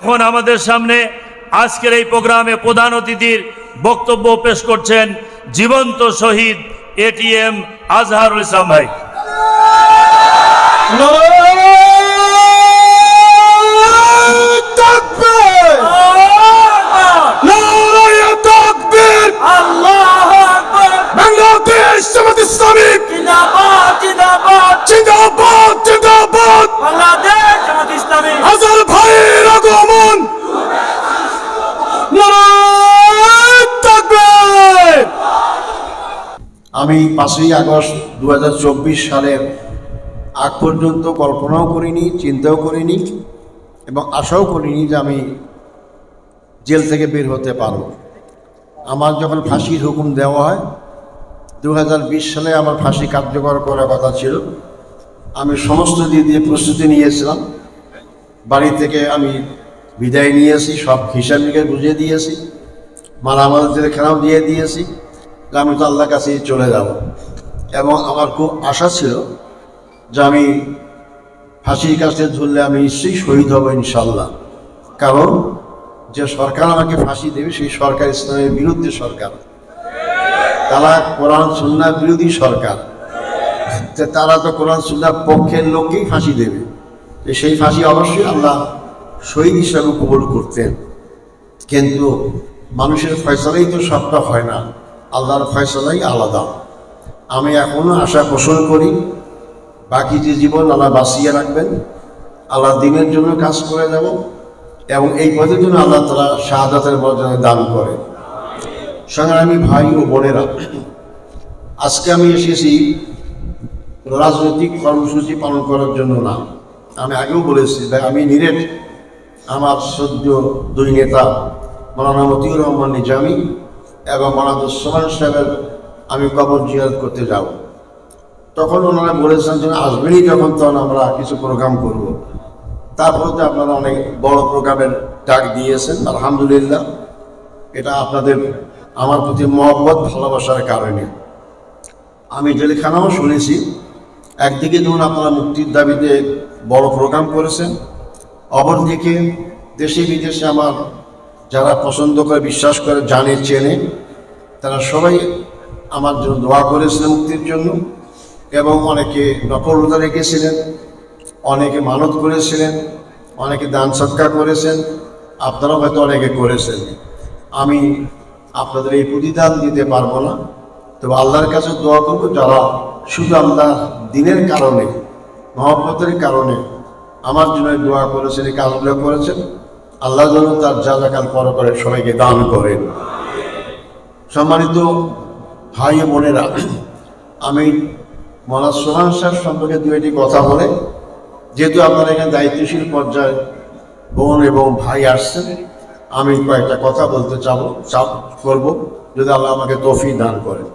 এখন আমাদের সামনে আজকের এই প্রোগ্রামে প্রধান অতিথির বক্তব্য পেশ করছেন জীবন্ত শহীদ এটিএম আজহারুল ইসলাম ভাই। বাংলাদেশ জিন্দাবাদ। জিন্দাবাদ আমি পাঁচই আগস্ট দু হাজার চব্বিশ সালের আগ পর্যন্ত কল্পনাও করিনি, চিন্তাও করিনি এবং আশাও করিনি যে আমি জেল থেকে বের হতে পারব। আমার যখন ফাঁসির হুকুম দেওয়া হয় দু হাজার বিশ সালে আমার ফাঁসি কার্যকর করার কথা ছিল। আমি সমস্ত দিক দিয়ে প্রস্তুতি নিয়েছিলাম। বাড়ি থেকে আমি বিদায় নিয়েছি, সব হিসাব নিকাশ বুঝিয়ে দিয়েছি। মালামাল জেলখানাও দিয়ে দিয়েছি। যে আমি তো আল্লাহর কাছেই চলে যাব। এবং আমার খুব আশা ছিল যে আমি ফাঁসির কাছে ঝুললে আমি নিশ্চয়ই শহীদ হব ইনশাল্লাহ কারণ যে সরকার আমাকে ফাঁসি দেবে সেই সরকার ইসলামের বিরুদ্ধে সরকার। তারা কোরআন সুন্নার বিরোধী সরকার। তারা তো কোরআন সুন্নার পক্ষের লোককেই ফাঁসি দেবে। সেই ফাঁসি অবশ্যই আল্লাহ শহীদ হিসাবে কবল করতেন। কিন্তু মানুষের ফয়সলাই তো সবটা হয় না। আল্লাহর ফয়সলাই আলাদা। আমি এখনও আশা পোষণ করি, বাকি যে জীবন আল্লাহ বাঁচিয়ে রাখবেন, আল্লাহ দিনের জন্য কাজ করে যাব এবং এই পথের জন্য আল্লাহ তালা শাহাদাতের মর্যাদা দান করে সংগ্রামী ভাই ও বোনেরা, আজকে আমি এসেছি রাজনৈতিক কর্মসূচি পালন করার জন্য না। আমি আগেও বলেছি যে আমি নিরেট আমার সদ্য দুই নেতা, মৌলানা মতিউর রহমান নিজামি এবং মৌলানা সোমান সাহেবের আমি কবর জিয়ারত করতে যাব। তখন ওনারা বলেছেন যে আসবেনই যখন, তখন আমরা কিছু প্রোগ্রাম করব। তারপরে তো আপনারা অনেক বড় প্রোগ্রামের ডাক দিয়েছেন, আলহামদুলিল্লাহ। এটা আপনাদের, আমার প্রতি মহব্বত, ভালোবাসার কারণে। আমি জেলখানাও শুনেছি, একদিকে যেমন আপনারা মুক্তির দাবিতে বড় প্রোগ্রাম করেছেন, অপরদিকে দেশে বিদেশে আমার যারা পছন্দ করে, বিশ্বাস করে, জানে, চেনে তারা সবাই আমার জন্য দোয়া করেছিলেন মুক্তির জন্য এবং অনেকে নকলতা রেখেছিলেন, অনেকে মানত করেছিলেন, অনেকে দান সৎকার করেছেন, আপনারাও হয়তো অনেকে করেছেন। আমি আপনাদের এই প্রতিদান দিতে পারব না, তবে আল্লাহর কাছে দোয়া করব যারা শুধু আল্লাহ দিনের কারণে, মহব্বতের কারণে আমার জন্য দোয়া করেছেন, এই কাজগুলো করেছেন, আল্লাহ যেন তার যা জাকাল পর করে সবাইকে দান করেন। সম্মানিত ভাই বোনেরা, আমি মনা সোহান সাহেব সম্পর্কে দু একটি কথা বলে, যেহেতু আপনারা এখানে দায়িত্বশীল পর্যায়ে বোন এবং ভাই আসছেন, আমি কয়েকটা কথা বলতে চাব চাপ করব যদি আল্লাহ আমাকে তফি দান করেন।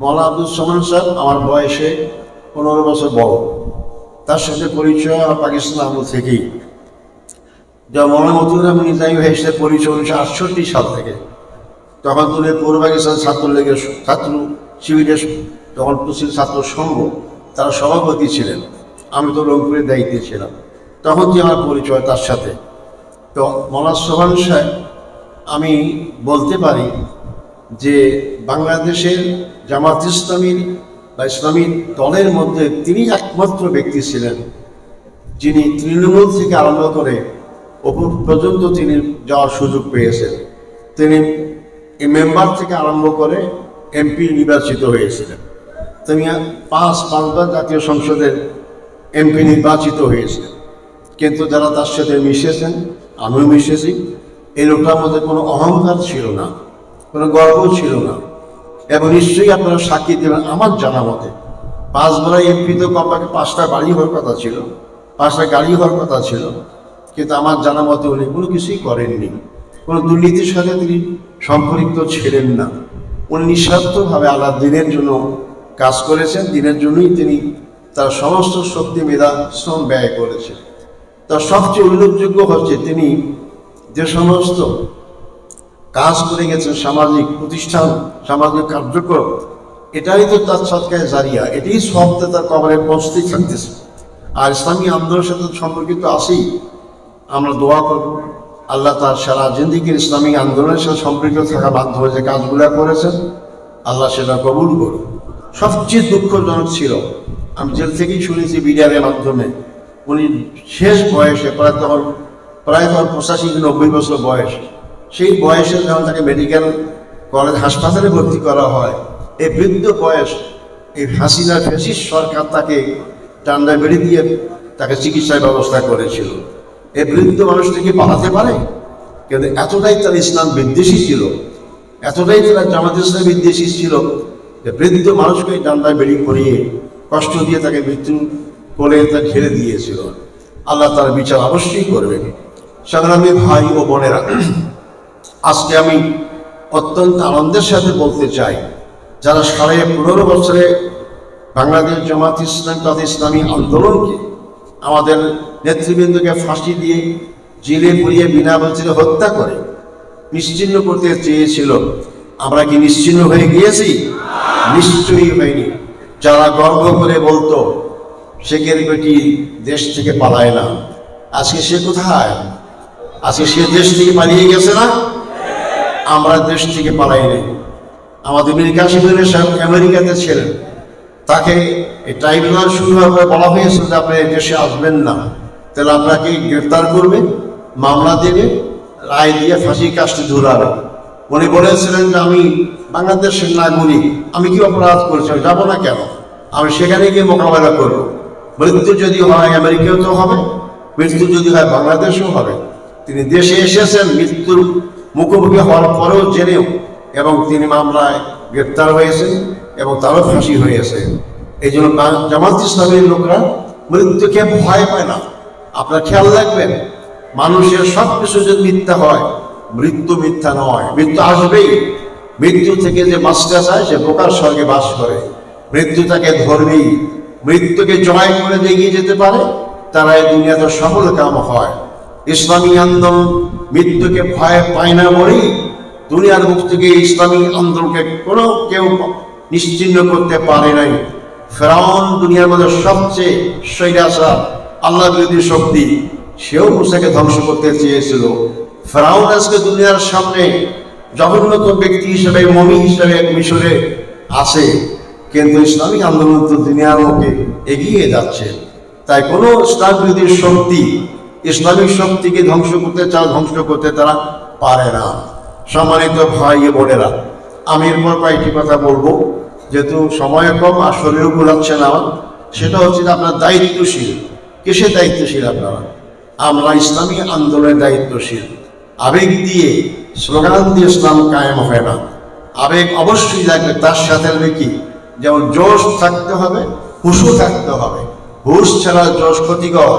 মৌলা আব্দুল সোমান সাহেব আমার বয়সে পনেরো বছর বড়। তার সাথে পরিচয় আমার পাকিস্তান আমল থেকেই। যা মৌলানা মতুল রহমান নিজামী ভাইয়ের সাথে পরিচয় উনিশশো আটষট্টি সাল থেকে। তখন তুলে পূর্ব পাকিস্তান ছাত্রলীগের ছাত্র শিবিরের তখন পশ্চিম ছাত্র সংঘ, তারা সভাপতি ছিলেন। আমি তো রংপুরের দায়িত্বে ছিলাম। তখন যে আমার পরিচয়, তার সাথে। তো মনাজ সোহান সাহেব, আমি বলতে পারি যে বাংলাদেশের জামাত ইসলামীর বা ইসলামী দলের মধ্যে তিনি একমাত্র ব্যক্তি ছিলেন যিনি তৃণমূল থেকে আরম্ভ করে ওপর পর্যন্ত তিনি যাওয়ার সুযোগ পেয়েছেন। তিনি এই মেম্বার থেকে আরম্ভ করে এমপি নির্বাচিত হয়েছিলেন। তিনি পাঁচ পাঁচবার জাতীয় সংসদের এমপি নির্বাচিত হয়েছিলেন। কিন্তু যারা তার সাথে মিশেছেন, আমিও মিশেছি, এই লোকটার মধ্যে কোনো অহংকার ছিল না, কোনো গর্ব ছিল না। এবং নিশ্চয়ই আপনারা সাক্ষী দেবেন আমার জানা মতে পাঁচবার এমপি তো কমপক্ষে পাঁচটা বাড়ি হওয়ার কথা ছিল, পাঁচটা গাড়ি হওয়ার কথা ছিল, কিন্তু আমার জানা মতে উনি কোনো কিছুই করেননি। কোনো দুর্নীতির সাথে তিনি সম্পৃক্ত ছিলেন না। উনি নিঃস্বার্থভাবে আল্লাহ দিনের জন্য কাজ করেছেন, দিনের জন্যই তিনি তার সমস্ত শক্তি, মেধা, শ্রম ব্যয় করেছেন। তার সবচেয়ে উল্লেখযোগ্য হচ্ছে তিনি যে সমস্ত কাজ করে গেছেন, সামাজিক প্রতিষ্ঠান, সামাজিক কার্যক্রম, এটাই তো তার সৎকায় জারিয়া, এটাই সবতে তার কবরে পৌঁছতেই থাকতেছে। আর ইসলামী আন্দোলনের সাথে সম্পর্কিত আছেই, আমরা দোয়া করব। আল্লাহ তার সারা জিন্দিগির ইসলামিক আন্দোলনের সাথে সম্পৃক্ত থাকার মাধ্যমে যে কাজগুলো করেছেন, আল্লাহ সেটা কবুল করুন সবচেয়ে দুঃখজনক ছিল, আমি জেল থেকেই শুনেছি বিডিআরের মাধ্যমে, উনি শেষ বয়সে, প্রায় তখন প্রায় তখন পঁচাশি নব্বই বছর বয়স, সেই বয়সে যখন তাকে মেডিকেল কলেজ হাসপাতালে ভর্তি করা হয়। এই বৃদ্ধ বয়স, এই হাসিনার ফেসিস সরকার তাকে টান্ডা বেড়ে দিয়ে তাকে চিকিৎসার ব্যবস্থা করেছিল। এই বৃদ্ধ মানুষটি কি পালাতে পারে? কিন্তু এতটাই তার ইসলাম বিদ্বেষী ছিল? এতটাই তারা জামাত ইসলাম বিদ্বেষী ছিল যে বৃদ্ধ মানুষকে ডান্ডায় বেরিয়ে পড়িয়ে কষ্ট দিয়ে তাকে মৃত্যু কোলে তা ঢেলে দিয়েছিল। আল্লাহ তার বিচার অবশ্যই করবেন। সংগ্রামী ভাই ও বোনেরা, আজকে আমি অত্যন্ত আনন্দের সাথে বলতে চাই, যারা সাড়ে পনেরো বছরে বাংলাদেশ জামাত ইসলাম তথা ইসলামী আন্দোলনকে আমাদের নেতৃবৃন্দকে ফাঁসি দিয়ে জেলে পুড়িয়ে বিনা বলছিল হত্যা করে নিশ্চিন্ন করতে চেয়েছিল। আমরা কি নিশ্চিন্ন হয়ে গিয়েছি? নিশ্চয়ই হয়নি। যারা গর্ব করে বলতো, শেখের বেটি দেশ থেকে পালায় না। আজকে সে কোথায়? আজকে সে দেশ থেকে পালিয়ে গেছে না? আমরা দেশ থেকে পালাইনি। আমাদের মীর কাশিমের আমেরিকাতে ছিলেন। তাকে এই ট্রাইব্যুনাল শুরু বলা হয়েছিল যে আপনি দেশে আসবেন না। তাহলে আপনাকে গ্রেফতার করবে, মামলা দেবে, রায় দিয়ে ফাঁসি কাজটি ধরাবে উনি বলেছিলেন যে আমি বাংলাদেশের নাগরিক, আমি কি অপরাধ করেছি যাব না কেন? আমি সেখানে গিয়ে মোকাবেলা করব। মৃত্যু যদি হয় আমেরিকাও তো হবে, মৃত্যু যদি হয় বাংলাদেশেও হবে। তিনি দেশে এসেছেন, মৃত্যুর মুখোমুখি হওয়ার পরেও জেনেও এবং তিনি মামলায় গ্রেপ্তার হয়েছেন। এবং তারও ফাঁসি হয়েছে এই জন্য জামাত ইসলামের লোকরা মৃত্যুকে ভয় পায় না। আপনার খেয়াল রাখবেন, মানুষের সব কিছু যদি মিথ্যা হয়, মৃত্যু মিথ্যা নয়। মৃত্যু আসবেই। মৃত্যু থেকে যে বাঁচতে চায়, সে প্রকার স্বর্গে বাস করে। মৃত্যু তাকে ধরবেই। মৃত্যুকে জয় করে এগিয়ে যেতে পারে, তারা এই দুনিয়াতে সফল কাম হয়। ইসলামী আন্দোলন মৃত্যুকে ভয় পায় না বলেই দুনিয়ার মুখ থেকে ইসলামী আন্দোলনকে কোনো কেউ নিশ্চিন্ন করতে পারে নাই। ফেরাউন দুনিয়ার মধ্যে সবচেয়ে সৈরাসা আল্লাহ বিরোধী শক্তি, সেও মুসাকে ধ্বংস করতে চেয়েছিল। ফেরাউন আজকে দুনিয়ার সামনে জঘন্যতম ব্যক্তি হিসেবে, মমি হিসেবে মিশরে আছে, কিন্তু ইসলামিক আন্দোলন তো দুনিয়ার মুখে এগিয়ে যাচ্ছে। তাই কোনো ইসলাম বিরোধী শক্তি, ইসলামিক শক্তিকে ধ্বংস করতে চাও ধ্বংস করতে তারা পারে না। সম্মানিত ভাই বোনেরা আমি এরপর কয়েকটি কথা বলব। যেহেতু সময় কম, আর শরীরও গুলাচ্ছে না। সেটা হচ্ছে আপনার দায়িত্বশীল। কিসে দায়িত্বশীল আপনারা? আমরা ইসলামী আন্দোলনের দায়িত্বশীল। আবেগ দিয়ে, স্লোগান দিয়ে ইসলাম কায়েম হয় না। আবেগ অবশ্যই লাগবে, তার সাথে কি? যেমন জোশ থাকতে হবে হুশু থাকতে হবে। হুশ ছাড়া জোশ ক্ষতিকর।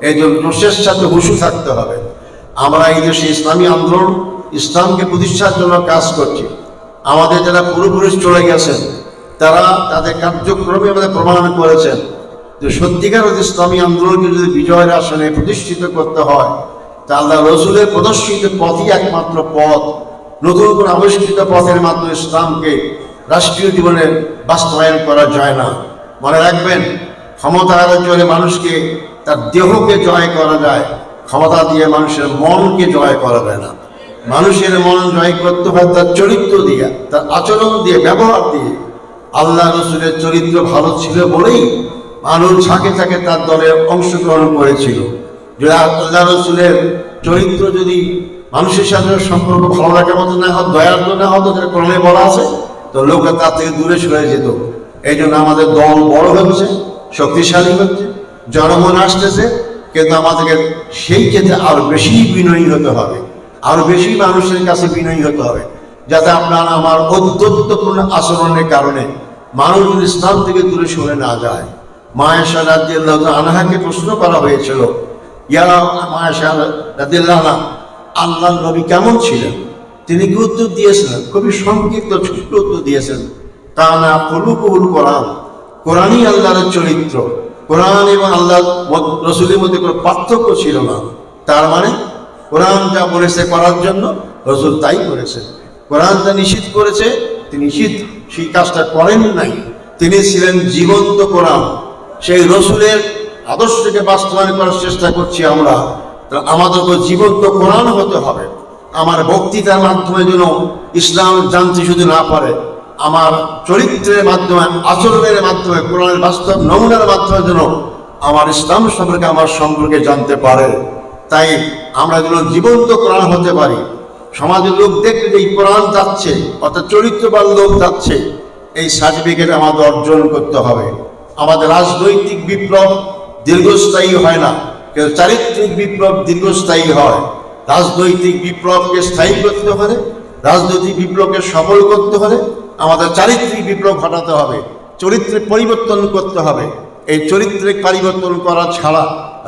এই জন্য জোশের সাথে হুসু থাকতে হবে। আমরা এই দেশে ইসলামী আন্দোলন, ইসলামকে প্রতিষ্ঠার জন্য কাজ করছি। আমাদের যারা পূর্বপুরুষ চলে গেছেন, তারা তাদের কার্যক্রমে আমাদের প্রমাণ করেছেন যে সত্যিকার ইসলামী আন্দোলনকে যদি বিজয়ের আসনে প্রতিষ্ঠিত করতে হয়, তা আল্লাহ রসুলের প্রদর্শিত পথই একমাত্র পথ। নতুন করে আবিষ্কৃত পথের মাধ্যমে ইসলামকে রাষ্ট্রীয় জীবনে বাস্তবায়ন করা যায় না। মনে রাখবেন ক্ষমতার জোরে মানুষকে তার দেহকে জয় করা যায়, ক্ষমতা দিয়ে মানুষের মনকে জয় করা যায় না। মানুষের মন জয় করতে হয় তার চরিত্র দিয়ে, তার আচরণ দিয়ে, ব্যবহার দিয়ে। আল্লাহ রসুলের চরিত্র ভালো ছিল বলেই মানুষ ঝাঁকে ঝাঁকে তার দলে অংশগ্রহণ করেছিল। যদি আল্লাহ রসুলের চরিত্র যদি মানুষের সাথে সম্পর্ক ভালো রাখার মতো না হয় দয়ার না হতো, যেটা কোরআনে বলা আছে, তো লোকে তার থেকে দূরে সরে যেত। এই জন্য আমাদের দল বড় হচ্ছে শক্তিশালী হচ্ছে, জনগণ আসতেছে, কিন্তু আমাদেরকে সেই ক্ষেত্রে আরও বেশি বিনয়ী হতে হবে। আরও বেশি মানুষের কাছে বিনয়ী হতে হবে, যাতে আপনার আমার অধ্যত্বপূর্ণ আচরণের কারণে মানুষ ইসলাম থেকে দূরে সরে না যায়। মায়েশা রাজিয়াল্লাহ আনহাকে প্রশ্ন করা হয়েছিল ইয়া মায়েশা রাজিয়াল্লাহ আল্লাহ নবী কেমন ছিলেন? তিনি কি উত্তর দিয়েছিলেন? খুবই সংক্ষিপ্ত ছোট্ট উত্তর দিয়েছেন, তা না কলুকহুল কোরআন। কোরআনই আল্লাহর চরিত্র। কোরআন এবং আল্লাহ রসুলের মধ্যে কোনো পার্থক্য ছিল না। তার মানে কোরআন যা বলেছে করার জন্য রসুল তাই করেছে কোরআন যা নিষিদ্ধ করেছে, তিনি নিষিদ্ধ। সেই কাজটা করেন নাই। তিনি ছিলেন জীবন্ত কোরআন। সেই রসুলের আদর্শকে বাস্তবায়ন করার চেষ্টা করছি আমরা। আমাদের তো জীবন্ত কোরআন হতে হবে। আমার বক্তৃতার মাধ্যমে যেন ইসলাম জানতে শুধু না পারে, আমার চরিত্রের মাধ্যমে, আচরণের মাধ্যমে, কোরআনের বাস্তব নমুনার মাধ্যমে যেন আমার ইসলাম সম্পর্কে, আমার সম্পর্কে জানতে পারে। তাই আমরা যেন জীবন্ত কোরআন হতে পারি। সমাজের লোক দেখলে যে এই কোরআন যাচ্ছে, অর্থাৎ চরিত্রবান লোক যাচ্ছে, এই সার্টিফিকেট আমাদের অর্জন করতে হবে। আমাদের রাজনৈতিক বিপ্লব দীর্ঘস্থায়ী হয় না কিন্তু চারিত্রিক বিপ্লব দীর্ঘস্থায়ী হয়। রাজনৈতিক বিপ্লবকে স্থায়ী করতে হলে, রাজনৈতিক বিপ্লবকে সফল করতে হলে আমাদের চারিত্রিক বিপ্লব ঘটাতে হবে চরিত্রের পরিবর্তন করতে হবে। এই চরিত্রিক পরিবর্তন করা ছাড়া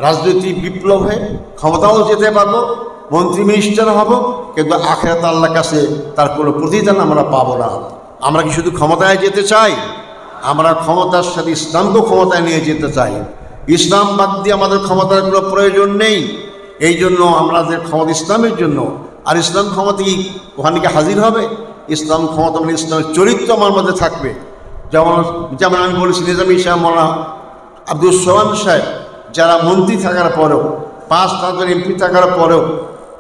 রাজনৈতিক বিপ্লব হয়ে ক্ষমতাও যেতে পারব, মন্ত্রী মিনিস্টার হব, কিন্তু আখেরাত আল্লাহর কাছে তার কোনো প্রতিদান আমরা পাবো না। আমরা কি শুধু ক্ষমতায় যেতে চাই? আমরা ক্ষমতার সাথে ইসলামকেও ক্ষমতায় নিয়ে যেতে চাই। ইসলাম বাদ দিয়ে আমাদের ক্ষমতার কোনো প্রয়োজন নেই। এই জন্য আমাদের ক্ষমতা ইসলামের জন্য, আর ইসলাম ক্ষমতা কি ওখানে হাজির হবে? ইসলাম ক্ষমতা মানে ইসলামের চরিত্র আমার মধ্যে থাকবে। যেমন যেমন আমি বলেছি, নিজামী সাহেব মৌলানা আব্দুল সোহান সাহেব যারা মন্ত্রী থাকার পরেও, পাঁচ তাদের এমপি থাকার পরেও,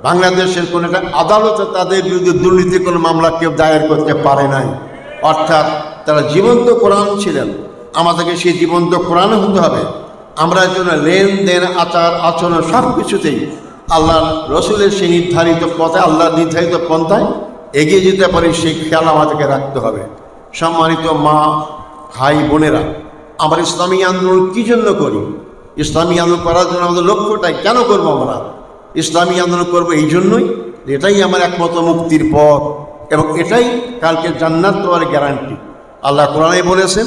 বাংলাদেশের কোনো একটা আদালতে তাদের বিরুদ্ধে দুর্নীতি কোনো মামলা কেউ দায়ের করতে পারে নাই। অর্থাৎ তারা জীবন্ত কোরআন ছিলেন। আমাদেরকে সেই জীবন্ত কোরআন হতে হবে। আমরা যেন লেনদেন, আচার, আচরণ সব কিছুতেই আল্লাহ রসুলের সেই নির্ধারিত পথে আল্লাহ নির্ধারিত পন্থায় এগিয়ে যেতে পারি, সেই খেয়াল আমাদেরকে রাখতে হবে। সম্মানিত মা, ভাই, বোনেরা, আমরা ইসলামী আন্দোলন কী জন্য করি? ইসলামী আন্দোলন করার জন্য আমাদের লক্ষ্যটাই কেন করব আমরা? ইসলামী আন্দোলন করব এই জন্যই এটাই আমার একমাত্র মুক্তির পথ এবং এটাই কালকে জান্নাত দেওয়ার গ্যারান্টি আল্লাহ কোরআনে বলেছেন,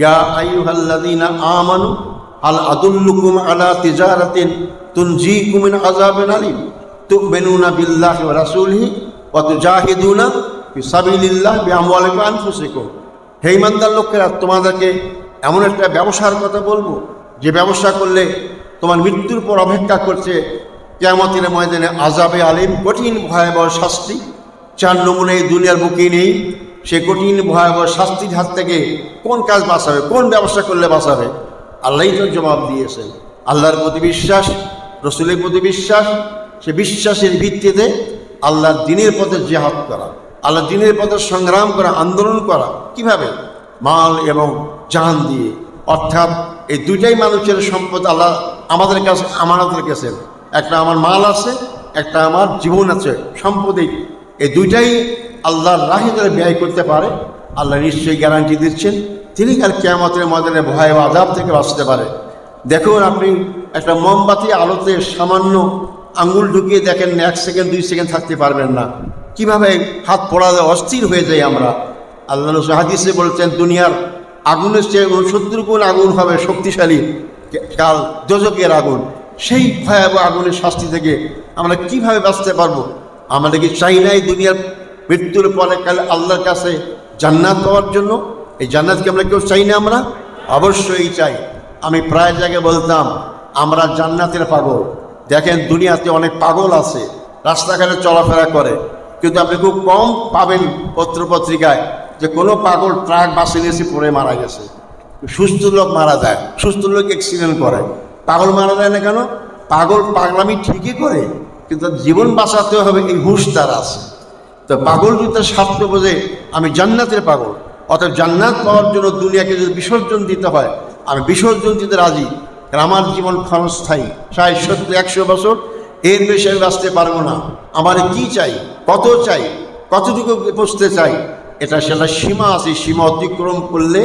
ইয়া আইয়ুহাল্লাযীনা আমানু আল আদুল্লুকুম আলা তিজারাতিন তুনজিকুম মিন আযাবিন আলিম, তু'মিনুনা বিল্লাহি রাসূলিহি ফি সাবিলিল্লাহ বিআমওয়ালিকুম ওয়া আনফুসিকুম। হে ইমানদার লোকেরা, তোমাদেরকে এমন একটা ব্যবসার কথা বলব যে ব্যবসা করলে তোমার মৃত্যুর পর অপেক্ষা করছে কেয়ামতের ময়দানে আজাবে আলিম, কঠিন ভয়াবহ শাস্তি। চার নমুনে এই দুনিয়ার বুকে নেই, সে কঠিন ভয়াবহ শাস্তির হাত থেকে কোন কাজ বাঁচাবে, কোন ব্যবসা করলে বাঁচাবে? আল্লাহই তো জবাব দিয়েছেন। আল্লাহর প্রতি বিশ্বাস, রসুলের প্রতি বিশ্বাস, সে বিশ্বাসের ভিত্তিতে আল্লাহর দিনের পথে জেহাদ করা আল্লাহ দিনের পথে সংগ্রাম করা, আন্দোলন করা। কীভাবে? মাল এবং জান দিয়ে। অর্থাৎ এই দুইটাই মানুষের সম্পদ আল্লাহ আমাদের কাছে আমানত কাছে। একটা আমার মাল আছে, একটা আমার জীবন আছে সম্পদই এই দুইটাই আল্লাহর রাহে যারা ব্যয় করতে পারে। আল্লাহ নিশ্চয়ই গ্যারান্টি দিচ্ছেন। তিনি কাল কেয়ামতের ময়দানে ভয় ও আজাব থেকে বাঁচতে পারে। দেখুন আপনি একটা মোমবাতি আলোতে সামান্য আঙুল ঢুকিয়ে দেখেন, এক সেকেন্ড, দুই সেকেন্ড থাকতে পারবেন না। কীভাবে হাত পড়া অস্থির হয়ে যাই আমরা? আল্লাহ হাদিসে বলছেন, দুনিয়ার আগুনের চেয়ে উনসত্তর গুণ আগুন হবে শক্তিশালী কাল দোজকের আগুন। সেই ভয়াবহ আগুনের শাস্তি থেকে আমরা কীভাবে বাঁচতে পারব? আমরা কি চাই নাই দুনিয়ার মৃত্যুর পরে কাল আল্লাহর কাছে জান্নাত পাওয়ার জন্য। এই জান্নাতকে আমরা কেউ চাই না আমরা? অবশ্যই চাই। আমি প্রায় জায়গায় বলতাম, আমরা জান্নাতের পাগল। দেখেন দুনিয়াতে অনেক পাগল আছে, রাস্তাঘাটে চলাফেরা করে। কিন্তু আপনি খুব কম পাবেন পত্রপত্রিকায় যে কোনো পাগল ট্রাক বাসে নিয়েছে পড়ে মারা গেছে। সুস্থ লোক মারা যায়, সুস্থ লোক অ্যাক্সিডেন্ট করে। পাগল মারা যায় না কেন? পাগল পাগলামি ঠিকই করে, কিন্তু জীবন বাঁচাতে হবে এই হুশ তার আছে। তো পাগল যদি তার স্বার্থ বোঝে, আমি জান্নাতের পাগল। অর্থাৎ জান্নাত পাওয়ার জন্য দুনিয়াকে যদি বিসর্জন দিতে হয়, আমি বিসর্জন দিতে রাজি। কারণ আমার জীবন ক্ষণস্থায়ী। ষাট সত্তর, একশো বছর এর বেশি আমি বাঁচতে পারব না। আমার কি চাই? কত চাই? কতটুকু পৌঁছতে চাই? এটা সেটা সীমা আছে, সীমা অতিক্রম করলে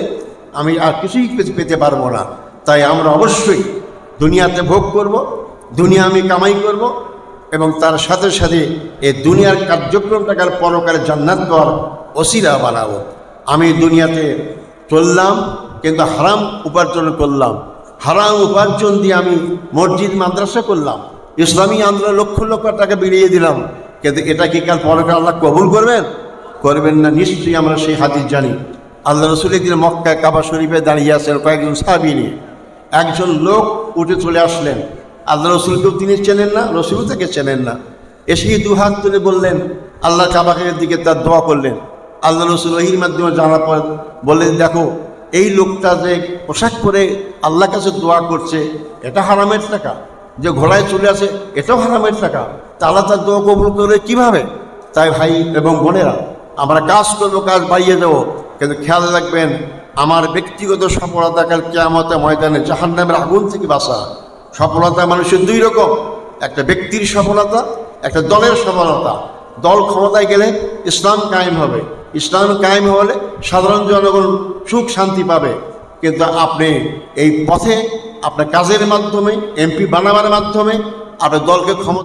আমি আর কিছুই পেতে পারব না। তাই আমরা অবশ্যই দুনিয়াতে ভোগ করব, দুনিয়া আমি কামাই করব এবং তার সাথে সাথে এই দুনিয়ার কার্যক্রমটাকে আর পরকালে জান্নাত দেওয়ার অসিরা বানাবো। আমি দুনিয়াতে চললাম, কিন্তু হারাম উপার্জন করলাম। হারাম উপার্জন দিয়ে আমি মসজিদ, মাদ্রাসা করলাম। ইসলামী আন্দোলন লক্ষ লক্ষ টাকা বেরিয়ে দিলাম। কিন্তু এটা কি কাল পরকাল আল্লাহ কবুল করবেন? করবেন না, নিশ্চয়ই আমরা সেই হাদিস জানি। আল্লাহ রসুল একদিন মক্কায় কাবা শরীফে দাঁড়িয়ে আছেন কয়েকজন সাহাবি নিয়ে। একজন লোক উঠে চলে আসলেন। আল্লাহ রসুলকেও তিনি চেনেন না রসুল থেকে চেনেন না। এসেই দু হাত তুলে বললেন, আল্লাহ কাবাকের দিকে তার দোয়া করলেন। আল্লাহ রসুল ওহির মাধ্যমে জানার পর বললেন, দেখো, এই লোকটা যে পোশাক পরে আল্লাহ কাছে দোয়া করছে, এটা হারামের টাকা। যে ঘোড়ায় চলে আসে এটাও হারামের টাকা। তা আল্লাহ তার দোয়া কবুল করে কীভাবে? তাই ভাই এবং বোনেরা আমরা কাজ করব, কাজ বাড়িয়ে দেবো। কিন্তু খেয়াল রাখবেন, আমার ব্যক্তিগত সফলতা কাল কেয়ামতে ময়দানে জাহান্নামের আগুন থেকে বাঁচা। সফলতা মানুষের দুই রকম, একটা ব্যক্তির সফলতা, একটা দলের সফলতা। দল ক্ষমতায় গেলে ইসলাম কায়েম হবে। ইসলাম কায়েম হলে সাধারণ জনগণ সুখ শান্তি পাবে। কিন্তু আপনি এই পথে, আপনার কাজের মাধ্যমে, এমপি বানাবার মাধ্যমে, আপনার দলকে ক্ষমতা